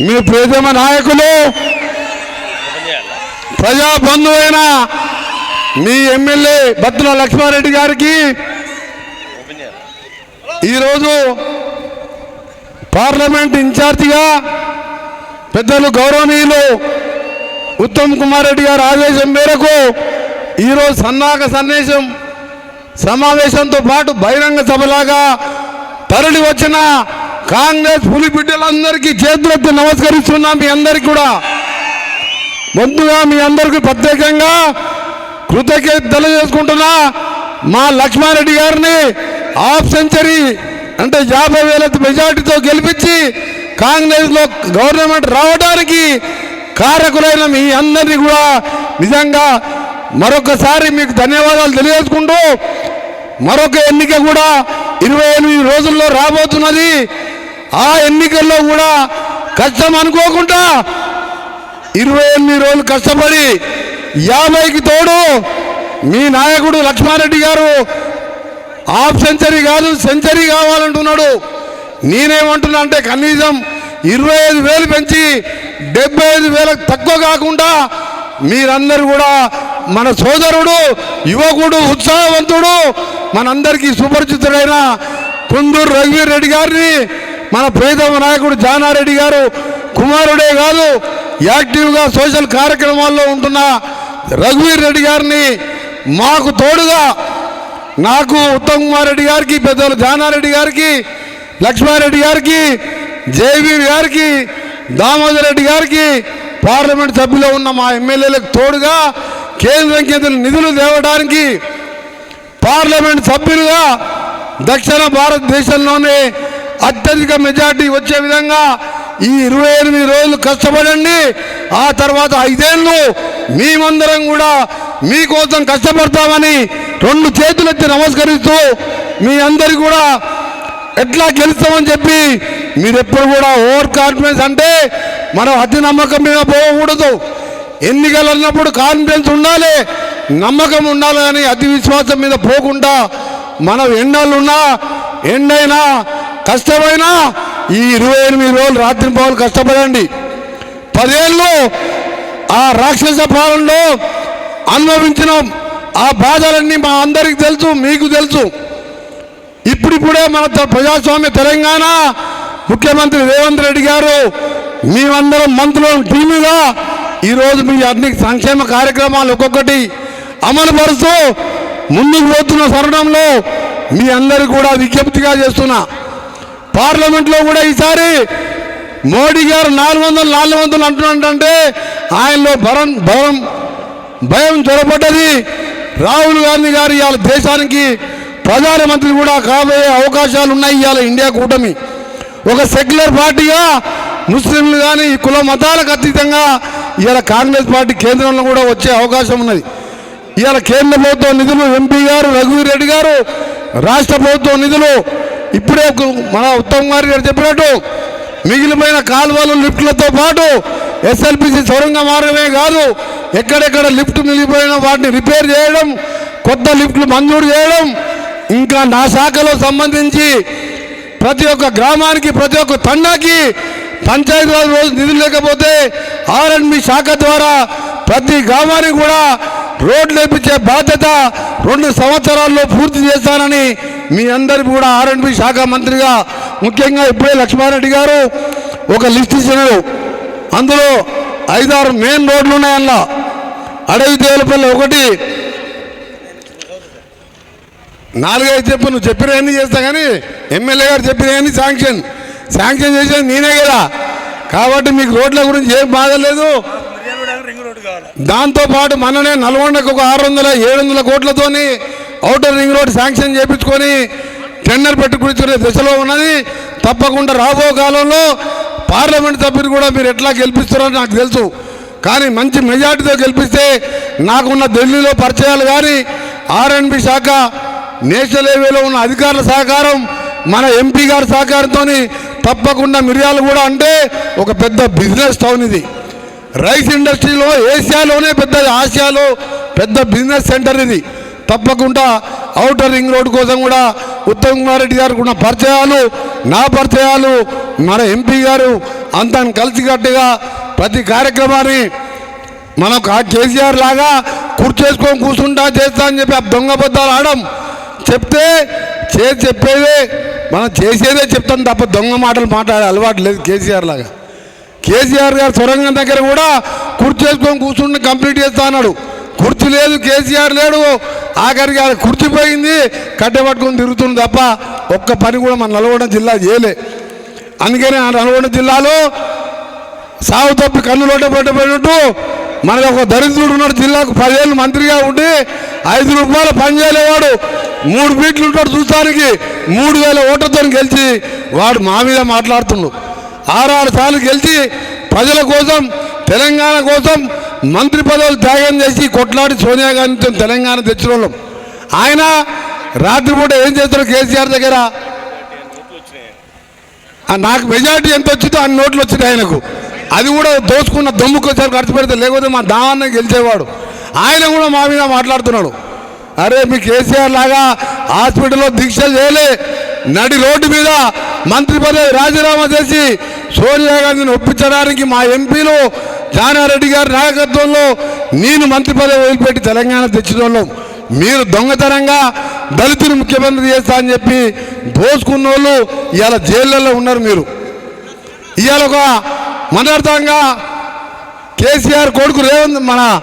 మీ ప్రియతమ నాయకులు ప్రజా అయిన మీ ఎమ్మెల్యే బత్తుల లక్ష్మారెడ్డి గారికి ఈరోజు పార్లమెంట్ ఇన్ఛార్జిగా పెద్దలు గౌరవనీయులు ఉత్తమ్ కుమార్ రెడ్డి గారి ఆదేశం మేరకు ఈరోజు సన్నాహక సందేశం సమావేశంతో పాటు బహిరంగ సభలాగా తరలి వచ్చిన కాంగ్రెస్ పులి బిడ్డలందరికీ చేతులెత్తి నమస్కరిస్తున్నాం మీ అందరికీ కూడా. ముందుగా మీ అందరికీ ప్రత్యేకంగా కృతజ్ఞత తెలియజేసుకుంటున్నా మా లక్ష్మారెడ్డి గారిని హాఫ్ సెంచరీ అంటే యాభై వేల మెజార్టీతో గెలిపించి కాంగ్రెస్లో గవర్నమెంట్ రావడానికి కారకులైన మీ అందరినీ కూడా నిజంగా మరొకసారి మీకు ధన్యవాదాలు తెలియజేసుకుంటూ మరొక ఎన్నిక కూడా ఇరవై ఎనిమిది రోజుల్లో రాబోతున్నది. ఆ ఎన్నికల్లో కూడా కష్టం అనుకోకుండా ఇరవై ఎనిమిది రోజులు కష్టపడి యాభైకి తోడు మీ నాయకుడు లక్ష్మారెడ్డి గారు హాఫ్ సెంచరీ కాదు సెంచరీ కావాలంటున్నాడు. నేనేమంటున్నా అంటే కనీసం ఇరవై ఐదు వేలు పెంచి డెబ్బై ఐదు వేలకు తక్కువ కాకుండా మీరందరూ కూడా మన సోదరుడు యువకుడు ఉత్సాహవంతుడు మనందరికీ సుపరిచితుడైన కుందూరు రఘువీర్ రెడ్డి గారిని మన ప్రియతమ నాయకుడు జానారెడ్డి గారు కుమారుడే కాదు యాక్టివ్గా సోషల్ కార్యక్రమాల్లో ఉంటున్న రఘువీర్ రెడ్డి గారిని మాకు తోడుగా నాకు ఉత్తమ్ కుమార్ రెడ్డి గారికి పెద్దలు జానారెడ్డి గారికి లక్ష్మారెడ్డి గారికి జేవీ గారికి దామోదర్ రెడ్డి గారికి పార్లమెంట్ సభ్యులో ఉన్న మా ఎమ్మెల్యేలకు తోడుగా కేంద్రం కేంద్ర నిధులు తేవడానికి పార్లమెంట్ సభ్యులుగా దక్షిణ భారతదేశంలోనే అత్యధిక మెజార్టీ వచ్చే విధంగా ఈ ఇరవై ఎనిమిది రోజులు కష్టపడండి. ఆ తర్వాత ఐదేళ్ళు మేమందరం కూడా మీకోసం కష్టపడతామని రెండు చేతులెత్తి నమస్కరిస్తూ మీ అందరి కూడా ఎట్లా గెలుస్తామని చెప్పి మీరు ఎప్పుడు కూడా ఓవర్ కాన్ఫిడెన్స్ అంటే మనం అతి నమ్మకం మీద పోకూడదు. ఎన్నికలు అన్నప్పుడు కాన్ఫిడెన్స్ ఉండాలి నమ్మకం ఉండాలి కానీ అతి విశ్వాసం మీద పోకుండా మనం ఎండలున్నా ఎండైనా కష్టమైనా ఈ ఇరవై ఎనిమిది రోజులు రాత్రి పౌలు కష్టపడండి. పదేళ్ళు ఆ రాక్షస పాలనలో అనుభవించిన ఆ బాధలన్నీ మా అందరికి తెలుసు మీకు తెలుసు. ఇప్పుడిప్పుడే మన ప్రజాస్వామ్య తెలంగాణ ముఖ్యమంత్రి రేవంత్ రెడ్డి గారు మేమందరం మంత్రులు టీముగా ఈరోజు మీ అన్ని సంక్షేమ కార్యక్రమాలు ఒక్కొక్కటి అమలు పరుస్తూ ముందుకు పోతున్న తరుణంలో మీ అందరికి కూడా విజ్ఞప్తిగా చేస్తున్నా. పార్లమెంట్లో కూడా ఈసారి మోడీ గారు నాలుగు వందలు నాలుగు వందలు అంటున్నాడంటే ఆయనలో భరం భయం భయం చొరబడ్డది. రాహుల్ గాంధీ గారు ఇవాళ దేశానికి ప్రధానమంత్రి కూడా కాబోయే అవకాశాలు ఉన్నాయి ఇవాళ ఇండియా కూటమి. ఒక సెక్యులర్ పార్టీగా ముస్లింలు కానీ కుల మతాలకు అతీతంగా ఇవాళ కాంగ్రెస్ పార్టీ కేంద్రంలో కూడా వచ్చే అవకాశం ఉన్నది. ఇవాళ కేంద్ర ప్రభుత్వ నిధులు ఎంపీ గారు రఘువీర్ రెడ్డి గారు రాష్ట్ర ప్రభుత్వ నిధులు ఇప్పుడే ఒక- మన ఉత్తమ్ కుమార్ గారు చెప్పినట్టు మిగిలిపోయిన కాలువలు లిఫ్ట్లతో పాటు ఎస్ఎల్పిసి సొరంగ మార్గమే కాదు ఎక్కడెక్కడ లిఫ్ట్ మిగిలిపోయిన వాటిని రిపేర్ చేయడం కొత్త లిఫ్ట్లు మంజూరు చేయడం ఇంకా నా శాఖలో సంబంధించి ప్రతి ఒక్క గ్రామానికి ప్రతి ఒక్క తండాకి పంచాయతీరాజ్ రోజు నిధులు లేకపోతే ఆర్ఎండ్బి శాఖ ద్వారా ప్రతి గ్రామానికి కూడా రోడ్లు వేపించే బాధ్యత రెండు సంవత్సరాల్లో పూర్తి చేస్తానని మీ అందరికి కూడా ఆర్ఎండ్బి శాఖ మంత్రిగా ముఖ్యంగా ఇప్పుడే లక్ష్మారెడ్డి గారు ఒక లిస్ట్ ఇచ్చినారు. అందులో ఐదారు మెయిన్ రోడ్లు ఉన్నాయి అడవి దేవులపల్లి ఒకటి. నాలుగైదు చెప్పు నువ్వు చెప్పినవన్నీ చేస్తా కానీ ఎమ్మెల్యే గారు చెప్పినవన్నీ శాంక్షన్. శాంక్షన్ చేసేది నేనే కదా. కాబట్టి మీకు రోడ్ల గురించి ఏం బాధ లేదు. దాంతోపాటు దాంతో పాటు మననే నల్గొండకు ఒక ఆరు వందల ఏడు వందల కోట్లతోని ఔటర్ రింగ్ రోడ్ శాంక్షన్ చేయించుకొని టెండర్ పెట్టుకునే దశలో ఉన్నది. తప్పకుండా రాబో కాలంలో పార్లమెంట్ సభ్యులు కూడా మీరు ఎట్లా గెలిపిస్తారో నాకు తెలుసు. కానీ మంచి మెజార్టీతో గెలిపిస్తే నాకున్న ఢిల్లీలో పరిచయాలు కానీ ఆర్ఎన్బి శాఖ నేషనల్ హైవేలో ఉన్న అధికారుల సహకారం మన ఎంపీ గారి సహకారంతో తప్పకుండా మిర్యాలు కూడా అంటే ఒక పెద్ద బిజినెస్ టౌన్ ఇది. రైస్ ఇండస్ట్రీలో ఏషియాలోనే పెద్ద ఆసియాలో పెద్ద బిజినెస్ సెంటర్ ఇది. తప్పకుండా ఔటర్ రింగ్ రోడ్ కోసం కూడా ఉత్తమ్ కుమార్ రెడ్డి గారికి ఉన్న పరిచయాలు నా పరిచయాలు మన ఎంపీ గారు అంతా కలిసికట్టుగా ప్రతి కార్యక్రమాన్ని మనకు ఆ కేసీఆర్ లాగా కూర్చేసుకొని కూర్చుంటా చేస్తా అని చెప్పి ఆ దొంగ బద్దాలు ఆడడం చెప్తే చేసి చెప్పేదే మనం చేసేదే చెప్తాం తప్ప దొంగ మాటలు మాట్లాడే అలవాటు లేదు కేసీఆర్ లాగా. కేసీఆర్ గారు సొరంగం దగ్గర కూడా కూర్చేసుకొని కూర్చుంటే కూర్చుండి కంప్లీట్ చేస్తా అన్నాడు. కుర్చీ లేదు కేసీఆర్ లేడు. ఆఖరికి ఆ కుర్చీ పోయింది కట్టె పట్టుకొని తిరుగుతుంది తప్ప ఒక్క పని కూడా మన నల్గొండ జిల్లా చేయలే. అందుకనే ఆ నల్గొండ జిల్లాలో సాగు తప్పి కన్నులోట పెట్టబడినట్టు మనకు ఒక దరిద్రుడు ఉన్నాడు జిల్లాకు పదివేలు మంత్రిగా ఉండి ఐదు రూపాయలు పని చేయలేవాడు. మూడు ఫీట్లు ఉంటాడు చూస్తానికి మూడు వేల ఓట్లతో గెలిచి వాడు మా మీద మాట్లాడుతుండు. ఆరారు సార్లు గెలిచి ప్రజల కోసం తెలంగాణ కోసం మంత్రి పదవులు త్యాగం చేసి కొట్లాడి సోనియా గాంధీతో తెలంగాణ తెచ్చిన వాళ్ళం ఆయన రాత్రిపూట ఏం చేస్తారు కేసీఆర్ దగ్గర? నాకు మెజారిటీ ఎంత వచ్చిందో అన్ని నోట్లు వచ్చినాయి ఆయనకు. అది కూడా దోచుకున్న దమ్ముకొచ్చారు ఖర్చు పెడితే లేకపోతే మా దావాన్ని గెలిచేవాడు. ఆయన కూడా మా మీద మాట్లాడుతున్నాడు. అరే మీ కేసీఆర్ లాగా హాస్పిటల్లో దీక్ష చేయలే. నడి రోడ్డు మీద మంత్రి పదవి రాజీనామా చేసి సోనియా గాంధీని ఒప్పించడానికి మా ఎంపీలు జానారెడ్డి గారి నాయకత్వంలో నేను మంత్రి పదవి వదిలిపెట్టి తెలంగాణ తెచ్చిన మీరు దొంగతనంగా దళితులు ముఖ్యమంత్రి చేస్తా అని చెప్పి దోసుకున్న వాళ్ళు ఇవాళ జైళ్ళల్లో ఉన్నారు మీరు. ఇవాళ ఒక మనర్థంగా కేసీఆర్ కొడుకు రేవంత్ మన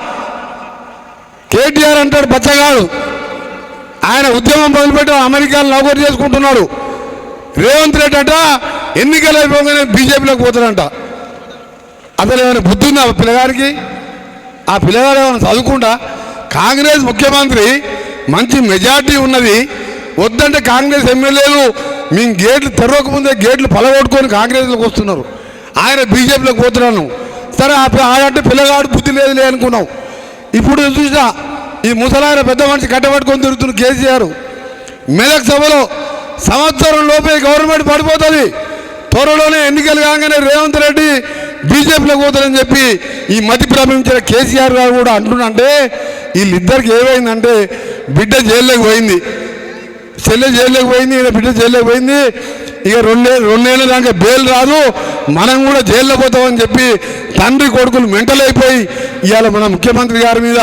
కేటీఆర్ అంటాడు బచ్చగాడు. ఆయన ఉద్యమం మొదలుపెట్టి అమెరికాలో నౌకరు చేసుకుంటున్నాడు. రేవంత్ రెడ్డి అంట ఎన్నికలు అయిపోగానే బీజేపీలోకి పోతాడంట. అసలు ఏమైనా బుద్ధి ఉందా పిల్లగాడికి ఆ పిల్లగాడు ఏమైనా చదువుకుంటా? కాంగ్రెస్ ముఖ్యమంత్రి మంచి మెజార్టీ ఉన్నది. వద్దంటే కాంగ్రెస్ ఎమ్మెల్యేలు మేము గేట్లు తెరవక ముందే గేట్లు పలగొట్టుకొని కాంగ్రెస్లోకి వస్తున్నారు. ఆయన బీజేపీలోకి పోతున్నాను. సరే ఆ ఆడంటే పిల్లగాడు బుద్ధి లేదులే అనుకున్నాం. ఇప్పుడు చూసా ఈ ముసలాయన పెద్ద మనిషి కట్టబట్టుకొని తిరుగుతున్న కేసీఆర్. మెదక్ సభలో సంవత్సరం లోపే గవర్నమెంట్ పడిపోతుంది. త్వరలోనే ఎన్నికలు కాగానే రేవంత్ రెడ్డి బీజేపీలో పోతారని చెప్పి ఈ మతి భ్రమించిన కేసీఆర్ గారు కూడా అంటున్నంటే వీళ్ళిద్దరికి ఏమైందంటే బిడ్డ జైల్లోకి పోయింది. చెల్లె జైల్లోకి పోయింది ఈయన బిడ్డ జైల్లోకి పోయింది. ఇక రెండే రెండేళ్ళ దాకా బెయిల్ రాదు. మనం కూడా జైల్లో పోతామని చెప్పి తండ్రి కొడుకులు మెంటల్ అయిపోయి ఇవాళ మన ముఖ్యమంత్రి గారి మీద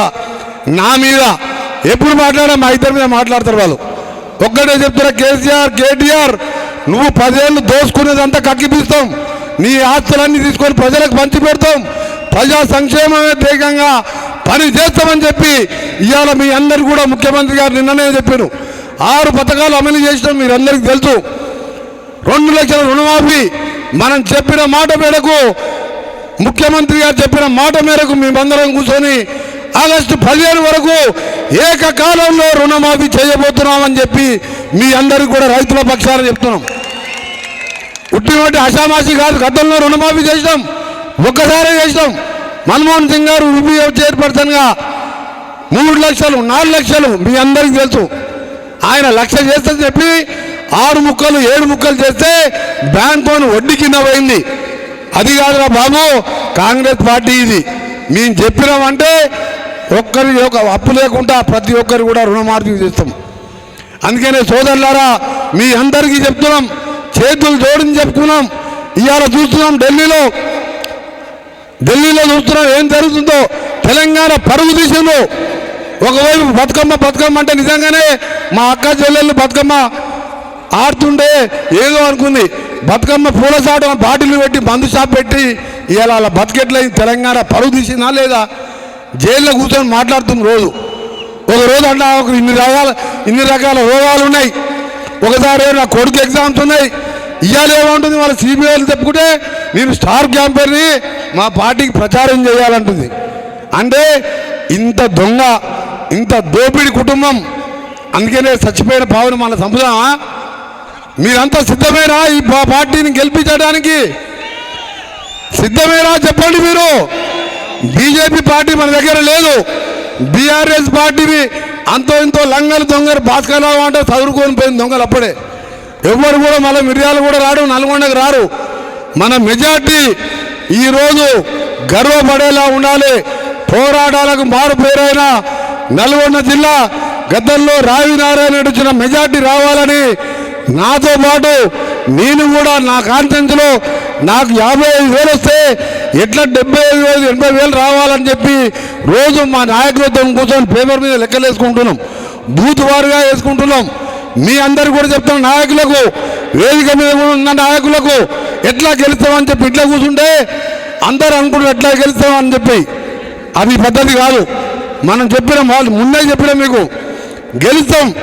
నా మీద ఎప్పుడు మాట్లాడా మా ఇద్దరి మీద మాట్లాడతారు వాళ్ళు. ఒక్కటే చెప్తారా కేసీఆర్ కేటీఆర్ నువ్వు పదేళ్ళు దోసుకునేదంతా కక్కిపిస్తాం నీ ఆస్తులన్నీ తీసుకొని ప్రజలకు పంచి పెడతాం. ప్రజా సంక్షేమమే ధ్యేయంగా పని చేస్తామని చెప్పి ఇవాళ మీ అందరు కూడా ముఖ్యమంత్రి గారు నిన్ననే చెప్పారు. ఆరు పథకాలు అమలు చేసినాం మీరందరికీ తెలుసు. రెండు లక్షల రుణమాఫీ మనం చెప్పిన మాట మేరకు ముఖ్యమంత్రి గారు చెప్పిన మాట మేరకు మేమందరం కూర్చొని ఆగస్టు పదిహేను వరకు ఏకకాలంలో రుణమాఫీ చేయబోతున్నామని చెప్పి మీ అందరికీ కూడా రైతుల పక్షాన చెప్తున్నాం. ఉట్టినటువంటి అషామాషి కాదు గతంలో రుణమాఫీ చేసినాం ఒక్కసారే చేసినాం. మన్మోహన్ సింగ్ గారు యూపీఏ చైర్పర్సన్గా మూడు లక్షలు నాలుగు లక్షలు మీ అందరికీ తెలుసు. ఆయన లక్ష చేస్తని చెప్పి ఆరు ముక్కలు ఏడు ముక్కలు చేస్తే బ్యాంక్ లోన్ వడ్డీ కింద పోయింది. అది కాదురా బాబు కాంగ్రెస్ పార్టీ ఇది. మేము చెప్పినామంటే ఒక్కరి ఒక అప్పు లేకుండా ప్రతి ఒక్కరు కూడా రుణమాఫీ చేస్తాం. అందుకనే సోదరులారా మీ అందరికీ చెప్తున్నాం చేతులు జోడించి చెప్పుకున్నాం. ఇవాళ చూస్తున్నాం ఢిల్లీలో. ఢిల్లీలో చూస్తున్నాం ఏం జరుగుతుందో. తెలంగాణ పరుగు తీసిందో ఒకవైపు బతుకమ్మ బతుకమ్మ అంటే నిజంగానే మా అక్క చెల్లెళ్ళు బతుకమ్మ ఆడుతుంటే ఏదో అనుకుంది. బతుకమ్మ పూల సాటు బాటిల్ పెట్టి మందు షాప్ పెట్టి ఇవాళ అలా బతికెట్లయింది. తెలంగాణ పరుగు తీసిందా లేదా? జైల్లో కూర్చొని మాట్లాడుతుంది రోజు. ఒక రోజు అంటే ఒక ఇన్ని రకాల ఇన్ని రకాల రోగాలు ఉన్నాయి. ఒకసారి నా కొడుకు ఎగ్జామ్స్ ఉన్నాయి. ఇవాళ ఏమంటుంది వాళ్ళ సిబిఐలు చెప్పుకుంటే నేను స్టార్ క్యాంపెయిన్ని మా పార్టీకి ప్రచారం చేయాలంటుంది. అంటే ఇంత దొంగ ఇంత దోపిడి కుటుంబం అందుకనే చచ్చిపోయిన పావును మన చంపుదామా మీరంతా సిద్ధమేనా ఈ పార్టీని గెలిపించడానికి? సిద్ధమేనా చెప్పండి మీరు? బీజేపీ పార్టీ మన దగ్గర లేదు. బీఆర్ఎస్ పార్టీని అంతో ఇంతో లంగలు దొంగలు భాస్కరరావు అంటే చదువుకొని పోయింది దొంగలు అప్పుడే. ఎవరు కూడా మళ్ళీ మిర్యాలు కూడా రాడు నల్గొండకు రారు. మన మెజార్టీ ఈరోజు గర్వపడేలా ఉండాలి. పోరాటాలకు మారు పేరైన నల్గొండ జిల్లా గద్దల్లో రావి నారాయణ వచ్చిన మెజార్టీ రావాలని నాతో పాటు నేను కూడా నా కాన్ఫరెన్స్లో నాకు యాభై ఐదు వేలు వస్తే ఎట్లా డెబ్బై ఐదు వేలు ఎనభై వేలు రావాలని చెప్పి రోజు మా నాయకులతో కూర్చొని పేపర్ మీద లెక్కలు వేసుకుంటున్నాం. బూత్ వారుగా వేసుకుంటున్నాం. మీ అందరు కూడా చెప్తాం నాయకులకు వేదిక మీద ఉన్న నాయకులకు ఎట్లా గెలుస్తామని చెప్పి ఇట్లా కూర్చుంటే అందరు అనుకుంటారు ఎట్లా గెలుస్తామని చెప్పి. అది పద్ధతి కాదు. మనం చెప్పిన వాళ్ళు ముందే చెప్పిన మీకు గెలుస్తాం.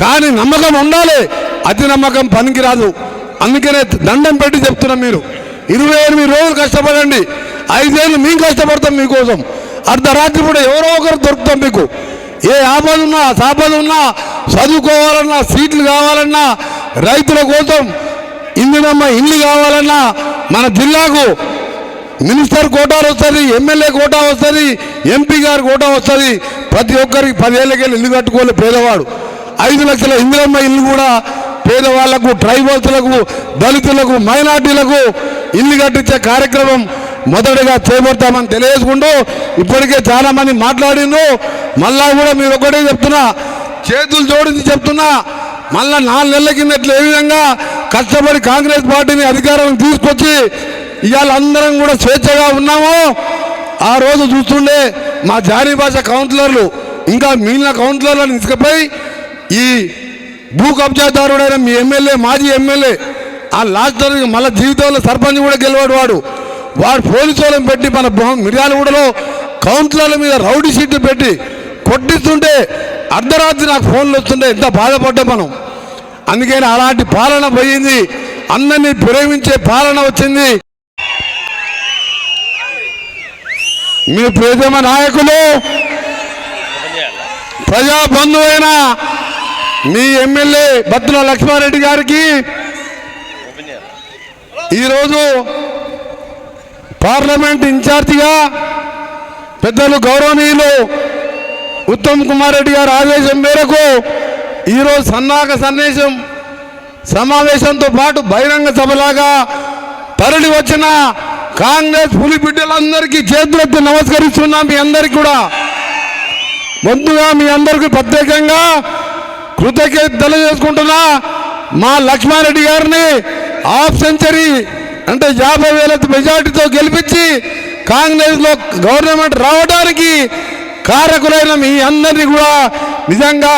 కానీ నమ్మకం ఉండాలి. అతి నమ్మకం పనికిరాదు. అందుకనే దండం పెట్టి చెప్తున్నాం మీరు. ఇరవై ఎనిమిది రోజులు కష్టపడండి. ఐదేళ్ళు మేము కష్టపడతాం మీకోసం. అర్ధరాత్రి కూడా ఎవరో ఒకరు దొరుకుతాం మీకు. ఏ ఆపద ఉన్నా సాపద ఉన్నా చదువుకోవాలన్నా సీట్లు కావాలన్నా రైతుల కోసం ఇందినమ్మ ఇల్లు కావాలన్నా మన జిల్లాకు మినిస్టర్ కోటాలు వస్తుంది ఎమ్మెల్యే కోటా వస్తుంది ఎంపీ గారి కోటా వస్తుంది. ప్రతి ఒక్కరికి పదేళ్ళకెళ్ళి ఇల్లు కట్టుకోలే పేదవాడు. ఐదు లక్షల ఇందిరమ్మ ఇల్లు కూడా పేదవాళ్ళకు ట్రైబల్స్లకు దళితులకు మైనార్టీలకు ఇల్లు కట్టించే కార్యక్రమం మొదటగా చేపడతామని తెలియజేసుకుంటూ ఇప్పటికే చాలామంది మాట్లాడిండ్రు. మళ్ళా కూడా మీరు ఒకటే చెప్తున్నా చేతులు జోడించి చెప్తున్నా మళ్ళా నాలుగు నెలల కింద ఏ విధంగా కష్టపడి కాంగ్రెస్ పార్టీని అధికారం తీసుకొచ్చి ఇవాళ అందరం కూడా స్వేచ్ఛగా ఉన్నాము ఆ రోజు చూస్తుండే మా జారీ భాష కౌన్సిలర్లు ఇంకా మిగిలిన కౌన్సిలర్లను తీసుకుపోయి ఈ భూ కబ్జాదారుడైన మీ ఎమ్మెల్యే మాజీ ఎమ్మెల్యే ఆ లాస్ట్ మళ్ళీ జీవితంలో సర్పంచ్ కూడా గెలవాడు వాడు. వాడు పోలీసులను పెట్టి మన మిర్యాలగూడలో కౌన్సిలర్ల మీద రౌడీ షీట్లు పెట్టి కొట్టిస్తుంటే అర్ధరాత్రి నాకు ఫోన్లు వస్తుంటే ఎంత బాధపడ్డా మనం. అందుకని అలాంటి పాలన పోయింది. అందరినీ ప్రేమించే పాలన వచ్చింది. మీ ప్రియతమ నాయకులు ప్రజాబంధువైన మీ ఎమ్మెల్యే బత్తుల లక్ష్మారెడ్డి గారికి ఈరోజు పార్లమెంట్ ఇన్ఛార్జిగా పెద్దలు గౌరవనీయులు ఉత్తమ్ కుమార్ రెడ్డి గారి ఆదేశం మేరకు ఈరోజు సన్నాహక సందేశం సమావేశంతో పాటు బహిరంగ సభలాగా తరలి వచ్చిన కాంగ్రెస్ పులి బిడ్డలందరికీ చేతులెత్తి నమస్కరిస్తున్నాం మీ అందరికీ కూడా. ముందుగా మీ అందరికీ ప్రత్యేకంగా కృతజ్ఞతలు తెలియజేసుకుంటున్నా మా లక్ష్మారెడ్డి గారిని హాఫ్ సెంచరీ అంటే యాభై వేల మెజార్టీతో గెలిపించి కాంగ్రెస్లో గవర్నమెంట్ రావడానికి కారకులైన మీ అందరినీ కూడా నిజంగా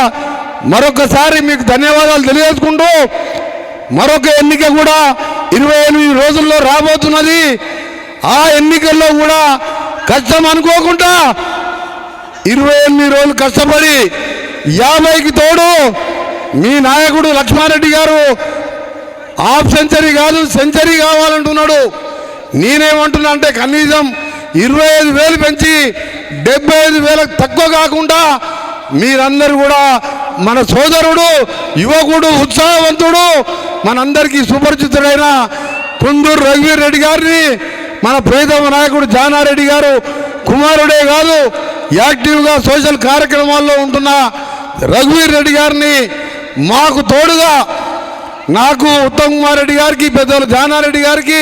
మరొకసారి మీకు ధన్యవాదాలు తెలియజేసుకుంటూ మరొక ఎన్నిక కూడా ఇరవై ఎనిమిది రోజుల్లో రాబోతున్నది. ఆ ఎన్నికల్లో కూడా కష్టం అనుకోకుండా ఇరవై ఎనిమిది రోజులు కష్టపడి యాభైకి తోడు మీ నాయకుడు లక్ష్మారెడ్డి గారు హాఫ్ సెంచరీ కాదు సెంచరీ కావాలంటున్నాడు. నేనేమంటున్నా అంటే కనీసం ఇరవై ఐదు వేలు పెంచి డెబ్బై ఐదు వేలకు తక్కువ కాకుండా మీరందరూ కూడా మన సోదరుడు యువకుడు ఉత్సాహవంతుడు మనందరికీ సుపరిచితుడైన కుందూరు రఘువీర్ రెడ్డి గారిని మన ప్రియతమ నాయకుడు జానారెడ్డి గారు కుమారుడే కాదు యాక్టివ్గా సోషల్ కార్యక్రమాల్లో ఉంటున్న రఘువీర్ రెడ్డి గారిని మాకు తోడుగా నాకు ఉత్తమ్ కుమార్ రెడ్డి గారికి పెద్దలు జానారెడ్డి గారికి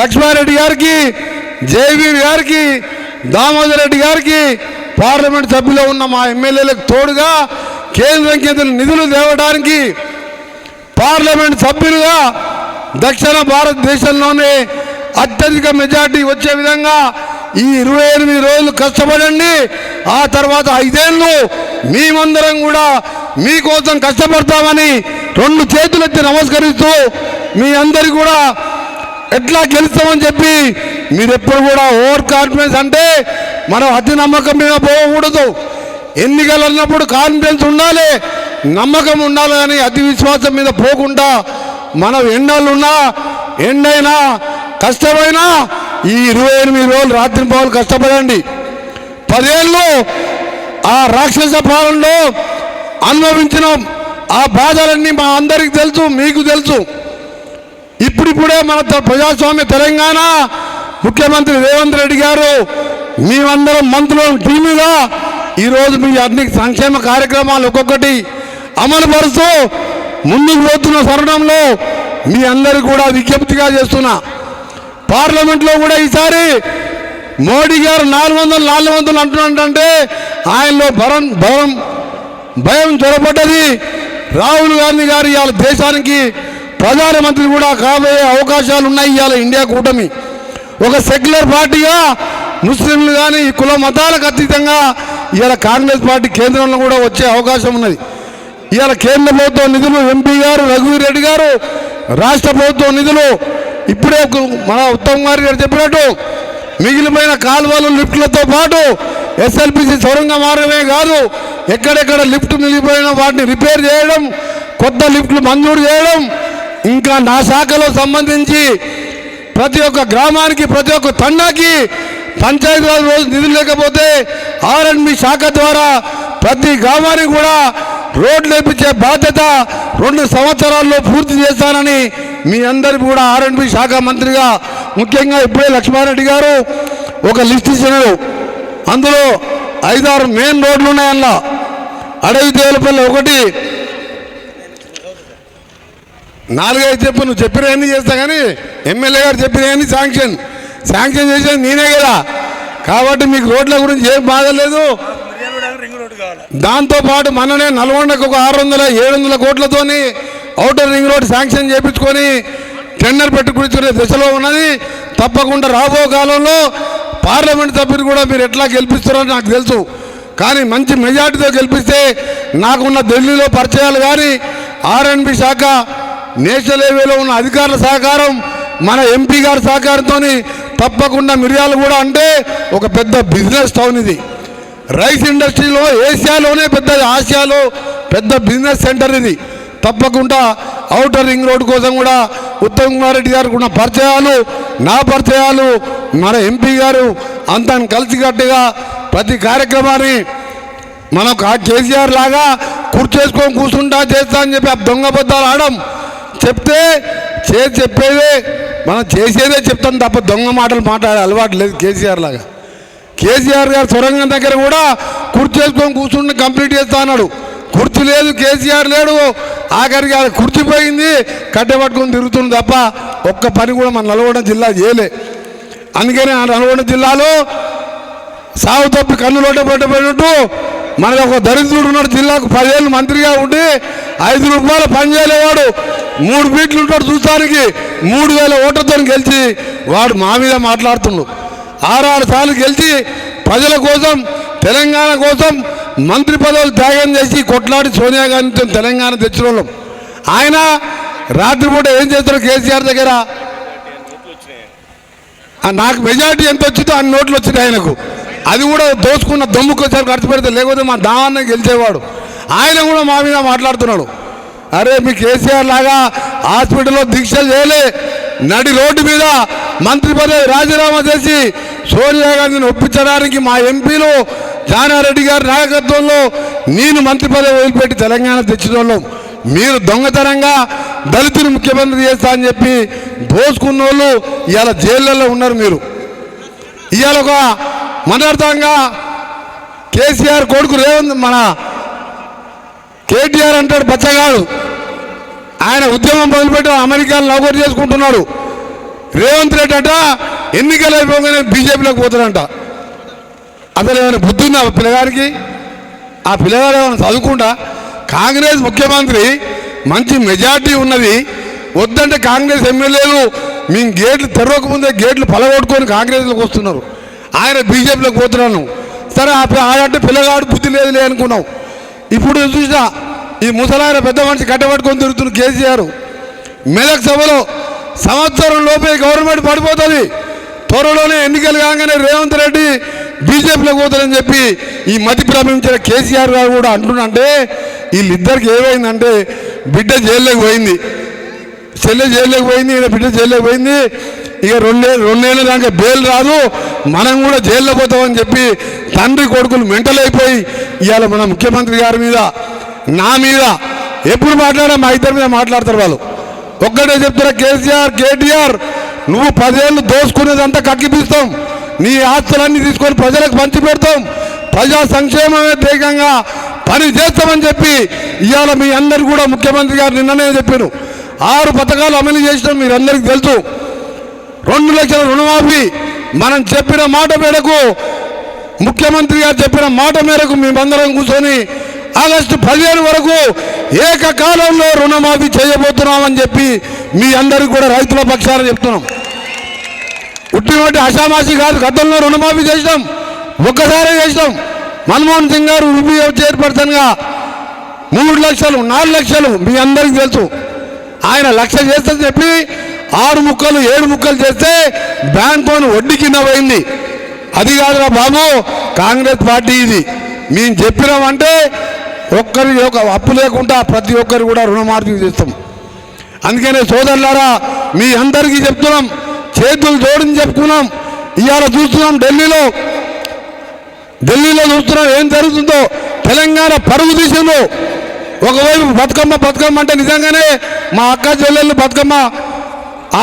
లక్ష్మారెడ్డి గారికి జయవీర్ గారికి దామోదర్ రెడ్డి గారికి పార్లమెంట్ సభ్యులు ఉన్న మా ఎమ్మెల్యేలకు తోడుగా కేంద్రం కింద నిధులు తేవడానికి పార్లమెంట్ సభ్యులుగా దక్షిణ భారతదేశంలోనే అత్యధిక మెజార్టీ వచ్చే విధంగా ఈ ఇరవై ఎనిమిది రోజులు కష్టపడండి. ఆ తర్వాత ఐదేళ్ళు మేమందరం కూడా మీకోసం కష్టపడతామని రెండు చేతులెత్తి నమస్కరిస్తూ మీ అందరి కూడా ఎట్లా గెలుస్తామని చెప్పి మీరు ఎప్పుడు కూడా ఓవర్ కాన్ఫిడెన్స్ అంటే మనం అతి నమ్మకం మీద పోకూడదు. ఎన్నికలు అన్నప్పుడు కాన్ఫిడెన్స్ ఉండాలి నమ్మకం ఉండాలి కానీ అతి విశ్వాసం మీద పోకుండా మనం ఎండలున్నా ఎండైనా కష్టమైనా ఈ ఇరవై ఎనిమిది రోజులు రాత్రి పౌలు కష్టపడండి. పదేళ్ళు ఆ రాక్షస పాలనలో అనుభవించిన ఆ బాధలన్నీ మా అందరికి తెలుసు మీకు తెలుసు. ఇప్పుడిప్పుడే మన ప్రజాస్వామ్య తెలంగాణ ముఖ్యమంత్రి రేవంత్ రెడ్డి గారు మేమందరం మంత్రులు టీముగా ఈరోజు మీ అన్ని సంక్షేమ కార్యక్రమాలు ఒక్కొక్కటి అమలు పరుస్తూ ముందుకు పోతున్న తరుణంలో మీ అందరికి కూడా విజ్ఞప్తిగా చేస్తున్నా. పార్లమెంట్లో కూడా ఈసారి మోడీ గారు నాలుగు వందలు నాలుగు వందలు అంటున్నాడంటే ఆయనలో భరం భరం భయం చొరబడ్డది. రాహుల్ గాంధీ గారు ఇవాళ దేశానికి ప్రధానమంత్రి కూడా కాబోయే అవకాశాలు ఉన్నాయి ఇవాళ ఇండియా కూటమి. ఒక సెక్యులర్ పార్టీగా ముస్లింలు కానీ కుల మతాలకు అతీతంగా ఇవాళ కాంగ్రెస్ పార్టీ కేంద్రంలో కూడా వచ్చే అవకాశం ఉన్నది. ఇవాళ కేంద్ర ప్రభుత్వం నిధులు ఎంపీ గారు రఘువీర్ రెడ్డి గారు రాష్ట్ర ప్రభుత్వం నిధులు ఇప్పుడే మన ఉత్తమ్ కుమార్ గారు చెప్పినట్టు మిగిలిపోయిన కాలువలు లిఫ్ట్లతో పాటు ఎస్ఎల్పిసి సొరంగ మార్గమే కాదు ఎక్కడెక్కడ లిఫ్ట్ మిగిలిపోయిన వాటిని రిపేర్ చేయడం కొత్త లిఫ్ట్లు మంజూరు చేయడం ఇంకా నా శాఖలో సంబంధించి ప్రతి ఒక్క గ్రామానికి ప్రతి ఒక్క తండాకి పంచాయతీరాజ్ రోజు నిధులు లేకపోతే ఆర్ఎండ్బి శాఖ ద్వారా ప్రతి గ్రామానికి కూడా రోడ్లు వేపించే బాధ్యత రెండు సంవత్సరాల్లో పూర్తి చేస్తానని మీ అందరికీ కూడా ఆర్ఎండ్బి శాఖ మంత్రిగా ముఖ్యంగా ఇప్పుడే లక్ష్మారెడ్డి గారు ఒక లిస్ట్ ఇచ్చినారు. అందులో ఐదారు మెయిన్ రోడ్లు ఉన్నాయి అందులో అడవి దేవులపల్లి ఒకటి. నాలుగైదు చెప్పు నువ్వు చెప్పినవన్నీ చేస్తా కానీ ఎమ్మెల్యే గారు చెప్పినవన్నీ శాంక్షన్. శాంక్షన్ చేసేది నేనే కదా. కాబట్టి మీకు రోడ్ల గురించి ఏం బాధ లేదు. దాంతోపాటు దాంతో పాటు మననే నల్గొండకు ఒక ఆరు వందల ఏడు వందల కోట్లతోని ఔటర్ రింగ్ రోడ్ శాంక్షన్ చేయించుకొని టెండర్ పెట్టుకునే దశలో ఉన్నది. తప్పకుండా రాబో కాలంలో పార్లమెంట్ సభ్యులు కూడా మీరు ఎట్లా గెలిపిస్తారో నాకు తెలుసు. కానీ మంచి మెజార్టీతో గెలిపిస్తే నాకున్న ఢిల్లీలో పరిచయాలు కానీ ఆర్ఎన్బి శాఖ నేషనల్ హైవేలో ఉన్న అధికారుల సహకారం మన ఎంపీ గారి సహకారంతో తప్పకుండా మిర్యాలు కూడా అంటే ఒక పెద్ద బిజినెస్ టౌన్ ఇది. రైస్ ఇండస్ట్రీలో ఏషియాలోనే పెద్ద ఆసియాలో పెద్ద బిజినెస్ సెంటర్ ఇది. తప్పకుండా ఔటర్ రింగ్ రోడ్ కోసం కూడా ఉత్తమ్ కుమార్ రెడ్డి గారికి ఉన్న పరిచయాలు నా పరిచయాలు మన ఎంపీ గారు అంతా కలిసికట్టుగా ప్రతి కార్యక్రమాన్ని మనం కా- కేసీఆర్ లాగా కూర్చేసుకొని కూర్చుంటా చేస్తా అని చెప్పి ఆ దొంగ బద్దాలు ఆడడం చెప్తే చేసి చెప్పేదే మనం చేసేదే చెప్తాం తప్ప దొంగ మాటలు మాట్లాడే అలవాటు లేదు కేసీఆర్ లాగా. కేసీఆర్ గారు సొరంగం దగ్గర కూడా కుర్చీ వేసుకొని కూర్చుండి కంప్లీట్ చేస్తా అన్నాడు. కుర్చీ లేదు కేసీఆర్ లేడు. ఆఖరికి అది కుర్చీ పోయింది కట్టె పట్టుకొని తిరుగుతుంది తప్ప ఒక్క పని కూడా మన నల్గొండ జిల్లా చేయలే. అందుకని ఆ నల్గొండ జిల్లాలో సాగు తప్పి కన్నులోట పెట్టబడినట్టు మనకు ఒక దరిద్రుడు ఉన్నాడు జిల్లాకు పదేళ్ళు మంత్రిగా ఉండి ఐదు రూపాయలు పని చేయలేవాడు. మూడు ఫీట్లు ఉంటాడు చూస్తానికి మూడు వేల ఓటర్తో గెలిచి వాడు మా మీద మాట్లాడుతుండు. ఆరారు సార్లు గెలిచి ప్రజల కోసం తెలంగాణ కోసం మంత్రి పదవులు త్యాగం చేసి కొట్లాడి సోనియా గాంధీతో తెలంగాణ తెచ్చిన వాళ్ళం ఆయన రాత్రిపూట ఏం చేస్తారు కేసీఆర్ దగ్గర? నాకు మెజారిటీ ఎంత వచ్చిందో అన్ని నోట్లు వచ్చినాయి ఆయనకు. అది కూడా దోచుకున్న దమ్ముకొచ్చారు ఖర్చు పెడితే లేకపోతే మా దావాన్ని గెలిచేవాడు. ఆయన కూడా మా మీద మాట్లాడుతున్నాడు. అరే మీ కేసీఆర్ లాగా హాస్పిటల్లో దీక్షలు చేయలే. నడి రోడ్డు మీద మంత్రి పదవి రాజీనామా చేసి సోనియా గాంధీని ఒప్పించడానికి మా ఎంపీలు జానారెడ్డి గారి నాయకత్వంలో నేను మంత్రి పదవి వదిలిపెట్టి తెలంగాణ తెచ్చిన మీరు దొంగతనంగా దళితులు ముఖ్యమంత్రి చేస్తా అని చెప్పి దోసుకున్న వాళ్ళు ఇవాళ జైళ్ళల్లో ఉన్నారు మీరు. ఇవాళ ఒక మనర్థంగా కేసీఆర్ కొడుకు రేవంత్ మన కేటీఆర్ అంటాడు బచ్చగాడు. ఆయన ఉద్యమం మొదలుపెట్టి అమెరికాను నౌకరు చేసుకుంటున్నాడు. రేవంత్ రెడ్డి అంట ఎన్నికలు అయిపోగానే బీజేపీలోకి పోతాడంట. అసలు ఏమైనా బుద్ధి ఉందా ఆ పిల్లగాడికి? ఆ పిల్లగాడు ఏమైనా చదువుకుంటా? కాంగ్రెస్ ముఖ్యమంత్రి మంచి మెజార్టీ ఉన్నది. వద్దంటే కాంగ్రెస్ ఎమ్మెల్యేలు మేము గేట్లు తెరవకముందే గేట్లు పలగొట్టుకొని కాంగ్రెస్లోకి వస్తున్నారు. ఆయన బీజేపీలోకి పోతున్నాను. సరే ఆ ఆడంటే పిల్లగాడు బుద్ధి లేదులే అనుకున్నాం. ఇప్పుడు చూసా ఈ ముసలాయన పెద్ద మనిషి కట్టబట్టుకొని తిరుగుతున్న కేసీఆర్. మెదక్ సభలో సంవత్సరం లోపే గవర్నమెంట్ పడిపోతుంది. త్వరలోనే ఎన్నికలు కాగానే రేవంత్ రెడ్డి బీజేపీలోకి పోతారని చెప్పి ఈ మతి భ్రమించిన కేసీఆర్ గారు కూడా అంటున్నంటే వీళ్ళిద్దరికి ఏమైందంటే బిడ్డ జైల్లోకి పోయింది. చెల్లె జైల్లోకి పోయింది ఈయన బిడ్డ జైల్లోకి పోయింది. ఇక రెండే రెండేళ్ళ దాకా బెయిల్ రాదు. మనం కూడా జైల్లో పోతామని చెప్పి తండ్రి కొడుకులు మెంటలైపోయి ఇవాళ మన ముఖ్యమంత్రి గారి మీద నా మీద ఎప్పుడు మాట్లాడా మా ఇద్దరి మీద మాట్లాడతారు వాళ్ళు. ఒక్కటే చెప్తారా కేసీఆర్ కేటీఆర్ నువ్వు పదేళ్ళు దోసుకునేదంతా కక్కిపిస్తాం నీ ఆస్తులన్నీ తీసుకొని ప్రజలకు పంచి పెడతాం. ప్రజా సంక్షేమమే ధైర్యంగా పని చేస్తామని చెప్పి ఇవాళ మీ అందరు కూడా ముఖ్యమంత్రి గారు నిన్ననే చెప్పారు. ఆరు పథకాలు అమలు చేసినాం మీరందరికీ తెలుసు. రెండు లక్షల రుణమాఫీ మనం చెప్పిన మాట మేరకు ముఖ్యమంత్రి గారు చెప్పిన మాట మేరకు మేమందరం కూర్చొని ఆగస్టు పదిహేను వరకు ఏకకాలంలో రుణమాఫీ చేయబోతున్నామని చెప్పి మీ అందరికీ కూడా రైతుల పక్షాన చెప్తున్నాం. ఉట్టినటువంటి అషామాసి కాదు గతంలో రుణమాఫీ చేసినాం. ఒక్కసారి చేసినాం. మన్మోహన్ సింగ్ గారు రూపీఓ చైర్పర్సన్గా మూడు లక్షలు నాలుగు లక్షలు మీ అందరికీ తెలుసు. ఆయన లక్ష చేస్తని చెప్పి ఆరు ముక్కలు ఏడు ముక్కలు చేస్తే బ్యాంక్ లోన్ వడ్డీ కింద పోయింది. అది కాదురా బాబు కాంగ్రెస్ పార్టీ ఇది. మేము చెప్పినామంటే ఒక్కరి ఒక అప్పు లేకుండా ప్రతి ఒక్కరు కూడా రుణమాఫీ చేస్తాం. అందుకనే సోదరులారా మీ అందరికీ చెప్తున్నాం చేతులు జోడిని చెప్తున్నాం ఇవాళ చూస్తున్నాం ఢిల్లీలో. ఢిల్లీలో చూస్తున్నాం ఏం జరుగుతుందో తెలంగాణ పరుగు తీసిందో. ఒకవైపు బతుకమ్మ బతుకమ్మ అంటే నిజంగానే మా అక్క చెల్లెళ్ళు బతుకమ్మ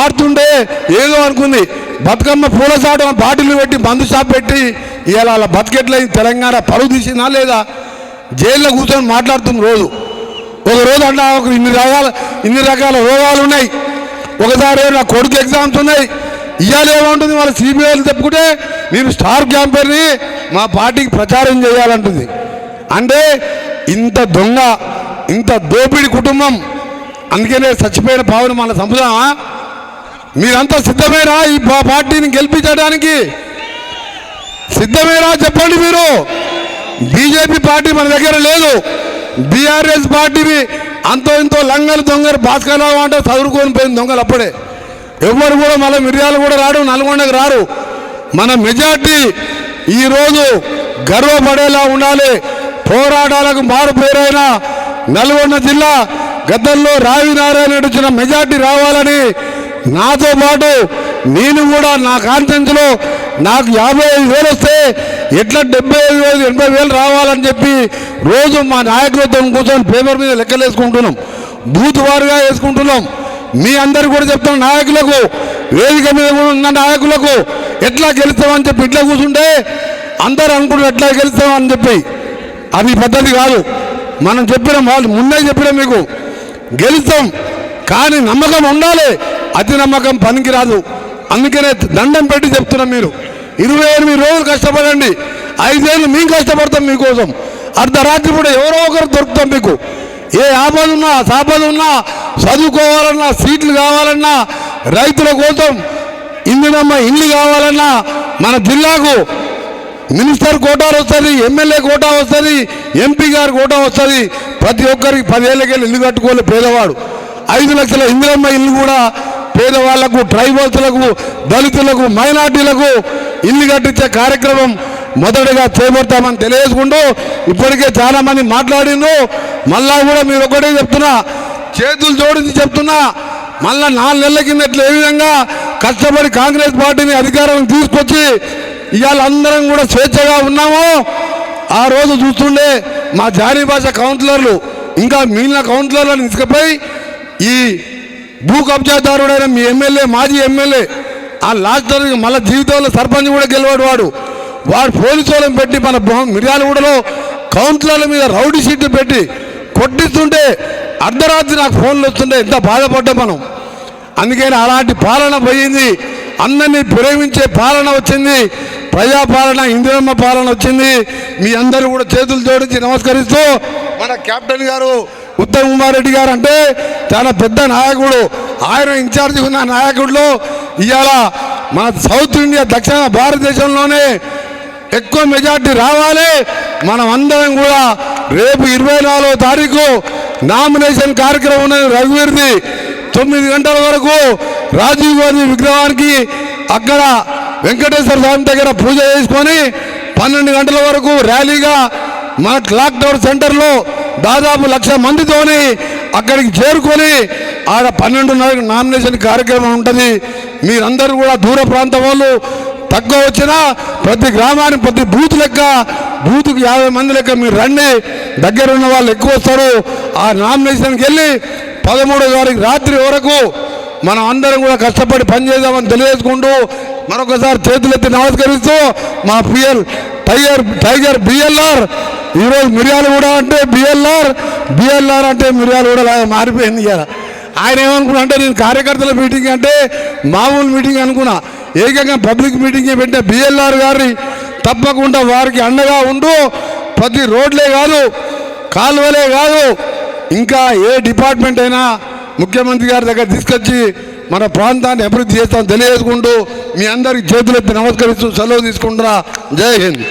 ఆడుతుండే ఏదో అనుకుంది. బతుకమ్మ పూల చాటు బాటిల్ పెట్టి మందు షాప్ పెట్టి ఇవాళ అలా బతికెట్లేదు తెలంగాణ పరుగు తీసిందా లేదా? జైల్లో కూర్చొని మాట్లాడుతుంది రోజు. ఒక రోజు అంటే ఒక ఇన్ని రకాల ఇన్ని రకాల రోగాలు ఉన్నాయి. ఒకసారి నా కొడుకు ఎగ్జామ్స్ ఉన్నాయి. ఇవాళ ఏమంటుంది? వాళ్ళ సిబిఐలు చెప్పుకుంటే నేను స్టార్ క్యాంపెయిన్ని మా పార్టీకి ప్రచారం చేయాలంటుంది. అంటే ఇంత దొంగ ఇంత దోపిడి కుటుంబం. అందుకనే చచ్చిపోయిన పావును మన చంపుదామా మీరంతా సిద్ధమేరా ఈ పార్టీని గెలిపించడానికి? సిద్ధమేరా చెప్పండి మీరు? బీజేపీ పార్టీ మన దగ్గర లేదు. బీఆర్ఎస్ పార్టీని అంతో ఇంతో లంగలు దొంగలు భాస్కరరావు అంటే చదువుకొని పోయింది దొంగలు అప్పుడే. ఎవరు కూడా మళ్ళీ మిర్యాలు కూడా రాడు నల్గొండకు రారు. మన మెజార్టీ ఈరోజు గర్వపడేలా ఉండాలి. పోరాటాలకు మారు పేరైన నల్గొండ జిల్లా గతంలో రావి నారాయణ వచ్చిన మెజార్టీ రావాలని నాతో పాటు నేను కూడా నా కాన్ఫరెన్స్లో నాకు యాభై ఐదు వేలు వస్తే ఎట్లా డెబ్బై ఐదు వేలు ఎనభై వేలు రావాలని చెప్పి రోజు మా నాయకులతో కూర్చొని పేపర్ మీద లెక్కలు వేసుకుంటున్నాం. బూత్ వారుగా వేసుకుంటున్నాం. మీ అందరు కూడా చెప్తున్న నాయకులకు వేదిక మీద కూడా ఉన్న నాయకులకు ఎట్లా గెలుస్తామని చెప్పి ఇట్లా కూర్చుంటే అందరు అనుకుంటారు ఎట్లా గెలుస్తామని చెప్పి. అది పద్ధతి కాదు. మనం చెప్పిన వాళ్ళు ముందే చెప్పిన మీకు. గెలుస్తాం కానీ నమ్మకం ఉండాలి. అతి నమ్మకం పనికిరాదు. అందుకనే దండం పెట్టి చెప్తున్నాం మీరు. ఇరవై ఎనిమిది రోజులు కష్టపడండి. ఐదేళ్ళు మేము కష్టపడతాం మీకోసం. అర్ధరాత్రి కూడా ఎవరో ఒకరు దొరుకుతాం మీకు. ఏ ఆపద ఉన్నా సాపద ఉన్నా చదువుకోవాలన్నా సీట్లు కావాలన్నా రైతుల కోసం ఇందునమ్మ ఇల్లు కావాలన్నా మన జిల్లాకు మినిస్టర్ కోటాలు వస్తుంది ఎమ్మెల్యే కోటా వస్తుంది ఎంపీ గారి కోటా వస్తుంది. ప్రతి ఒక్కరికి పదేళ్ళకెళ్ళి ఇల్లు కట్టుకోవాలి పేదవాడు. ఐదు లక్షల ఇందిరమ్మ ఇల్లు కూడా పేదవాళ్ళకు ట్రైబల్స్లకు దళితులకు మైనార్టీలకు ఇల్లు కట్టించే కార్యక్రమం మొదటగా చేపడతామని తెలియజేసుకుంటూ ఇప్పటికే చాలామంది మాట్లాడిండ్రు. మళ్ళా కూడా మీరు ఒకటే చెప్తున్నా చేతులు జోడించి చెప్తున్నా మళ్ళా నాలుగు నెలల కిందట్లు ఏ విధంగా కష్టపడి కాంగ్రెస్ పార్టీని అధికారం తీసుకొచ్చి ఇవాళ అందరం కూడా స్వేచ్ఛగా ఉన్నాము ఆ రోజు చూస్తుండే మా జారీ భాష కౌన్సిలర్లు ఇంకా మిగిలిన కౌన్సిలర్లను తీసుకుపోయి ఈ భూ కబ్జాదారుడైన మీ ఎమ్మెల్యే మాజీ ఎమ్మెల్యే ఆ లాస్ట్ టర్మ్ మళ్ళీ జీవితంలో సర్పంచ్ కూడా గెలవాడు వాడు. వాడు పోలీసు పెట్టి మన మిర్యాలగూడలో కౌన్సిలర్ల మీద రౌడీ షీట్లు పెట్టి కొట్టిస్తుంటే అర్ధరాత్రి నాకు ఫోన్లు వస్తుంటే ఎంత బాధపడ్డాం మనం. అందుకని అలాంటి పాలన పోయింది. అందరినీ ప్రేమించే పాలన వచ్చింది. ప్రజాపాలన ఇందిరమ్మ పాలన వచ్చింది. మీ అందరూ కూడా చేతులు జోడించి నమస్కరిస్తూ మన కెప్టెన్ గారు ఉత్తమ్ కుమార్ రెడ్డి గారు అంటే చాలా పెద్ద నాయకుడు. ఆయన ఇన్ఛార్జి ఉన్న నాయకుడిలో ఇవాళ మన సౌత్ ఇండియా దక్షిణ భారతదేశంలోనే ఎక్కువ మెజార్టీ రావాలి. మనం అందరం కూడా రేపు ఇరవై నాలుగో తారీఖు నామినేషన్ కార్యక్రమం ఉన్నది రఘువీర్ది. తొమ్మిది గంటల వరకు రాజీవ్ గాంధీ విగ్రహానికి అక్కడ వెంకటేశ్వర స్వామి దగ్గర పూజ చేసుకొని పన్నెండు గంటల వరకు ర్యాలీగా మన క్లాక్ టవర్ సెంటర్లో దాదాపు లక్ష మందితోని అక్కడికి చేరుకొని ఆడ పన్నెండున్నర నామినేషన్ కార్యక్రమం ఉంటుంది. మీరందరూ కూడా దూర ప్రాంతం వాళ్ళు తక్కువ వచ్చినా ప్రతి గ్రామానికి ప్రతి బూత్ లెక్క బూత్కి యాభై మంది లెక్క మీరు రండి. దగ్గర ఉన్న వాళ్ళు ఎక్కువ వస్తారు. ఆ నామినేషన్కి వెళ్ళి పదమూడో తారీఖు రాత్రి వరకు మనం అందరం కూడా కష్టపడి పనిచేద్దామని తెలియజేసుకుంటూ మరొకసారి చేతులెత్తి నమస్కరిస్తూ మా పిఎల్ టైగర్ టైగర్ బిఎల్ఆర్ ఈరోజు మిర్యాలు కూడా అంటే బిఎల్ఆర్ బిఎల్ఆర్ అంటే మిర్యాలు కూడా మారిపోయింది కదా ఆయన ఏమనుకున్నా అంటే నేను కార్యకర్తల మీటింగ్ అంటే మామూలు మీటింగ్ అనుకున్నా. ఏకంగా పబ్లిక్ మీటింగ్ పెట్టిన బిఎల్ఆర్ గారి తప్పకుండా వారికి అండగా ఉంటూ ప్రతి రోడ్లే కాదు కాలువలే కాదు ఇంకా ఏ డిపార్ట్మెంట్ అయినా ముఖ్యమంత్రి గారి దగ్గర తీసుకొచ్చి మన ప్రాంతాన్ని అభివృద్ధి చేస్తాం తెలియజేసుకుంటూ మీ అందరికి చేతులెత్తి నమస్కరిస్తూ సెలవు తీసుకుంటున్నా. జై హింద్.